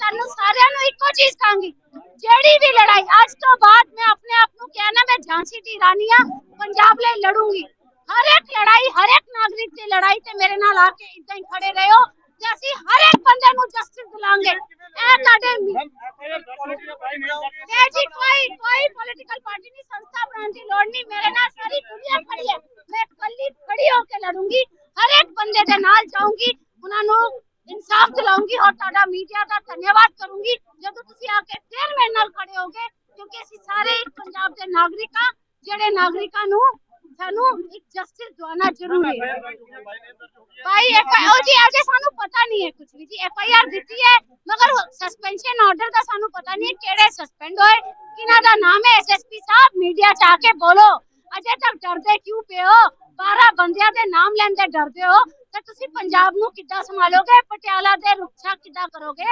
ਤੁਹਾਨੂੰ ਸਾਰਿਆਂ ਨੂੰ ਇੱਕੋ ਚੀਜ਼ ਕਹਾਂਗੀ, ਜਿਹੜੀ ਵੀ ਲੜਾਈ, ਅੱਜ ਤੋਂ ਬਾਅਦ ਮੈਂ ਆਪਣੇ ਆਪ ਨੂੰ ਕਿਹਾ ਨਾ, ਮੈਂ ਝਾਂਸੀ ਦੀ ਰਾਣੀ ਆ, ਪੰਜਾਬ ਲਈ ਲੜੂੰਗੀ। ਹਰ ਇੱਕ ਲੜਾਈ, ਹਰ ਇੱਕ ਨਾਗਰਿਕ ਦੀ ਲੜਾਈ ਤੇ ਮੇਰੇ ਨਾਲ ਆ ਕੇ ਇਦਾਂ ਹੀ ਖੜੇ ਰਹੋ, ਤੇ ਅਸੀਂ ਹਰ ਇੱਕ ਬੰਦੇ ਨੂੰ ਜਸਟਿਸ ਦਿਲਾਂਗੇ। ਇਹ ਤੁਹਾਡੇ ਇਹ ਜੀ ਕੋਈ ਕੋਈ ਪੋਲੀਟੀਕਲ ਪਾਰਟੀ ਨਹੀਂ, ਸੰਸਥਾ ਬਣਾਉਣ ਦੀ ਲੋੜ ਨਹੀਂ, ਮੇਰੇ ਨਾਲ ਸਾਰੀ ਦੁਨੀਆ ਖੜੀ ਹੈ। ਮੈਂ ਇਕੱਲੀ ਖੜੀ ਹੋ ਕੇ ਲੜੂੰਗੀ, ਹਰ ਇੱਕ ਬੰਦੇ ਦੇ ਨਾਲ ਜਾਊਂਗੀ, ਉਹਨਾਂ ਨੂੰ ਇਨਸਾਫ ਔਰ ਤੁਹਾਡਾ ਮੀਡੀਆ ਦਾ ਧੰਨਵਾਦ ਕਰੂੰਗੀ। ਜਦੋਂ ਤੁਸੀਂ ਆ ਕੇ ਫਿਰ ਮੇਰੇ ਨਾਲ ਖੜੇ ਹੋਗੇ ਕਿਉਂਕਿ ਅਸੀਂ ਸਾਰੇ ਪੰਜਾਬ ਦੇ ਨਾਗਰਿਕ ਹਾਂ ਜਿਹੜੇ ਨਾਗਰਿਕਾਂ ਨੂੰ ਸਾਨੂੰ ਇੱਕ ਜਸਟਿਸ ਦਵਾਉਣਾ ਜ਼ਰੂਰੀ ਹੈ। ਭਾਈ ਐਫ ਉਹ ਜੀ ਅਜੇ ਸਾਨੂੰ ਪਤਾ ਨਹੀਂ ਹੈ ਕੁਝ ਵੀ ਜੀ। ਐਫ ਆਈ ਆਰ ਦਿੱਤੀ ਹੈ, ਮਗਰ ਸਸਪੈਂਸ਼ਨ ਆਰਡਰ ਦਾ ਸਾਨੂੰ ਪਤਾ ਨਹੀਂ ਕਿਹੜੇ ਸਸਪੈਂਡ ਹੋਏ, ਕਿਹਨਾਂ ਦਾ ਨਾਮ ਹੈ। ਐਸਐਸਪੀ ਸਾਹਿਬ ਮੀਡੀਆ ਚ ਆ ਕੇ ਬੋਲੋ। ਅਜੇ ਤੱਕ ਡਰਦੇ ਕਿਉਂ ਪਏ ਹੋ? 12 ਬੰਦਿਆਂ ਦੇ ਨਾਮ ਲੈਂਦੇ ਡਰਦੇ ਹੋ? ਤੇ ਤੁਸੀਂ ਪੰਜਾਬ ਨੂੰ ਕਿੱਦਾਂ ਸੰਭਾਲੋਗੇ? ਪਟਿਆਲਾ ਦੇ ਕਿੱਦਾਂ ਕਰੋਗੇ?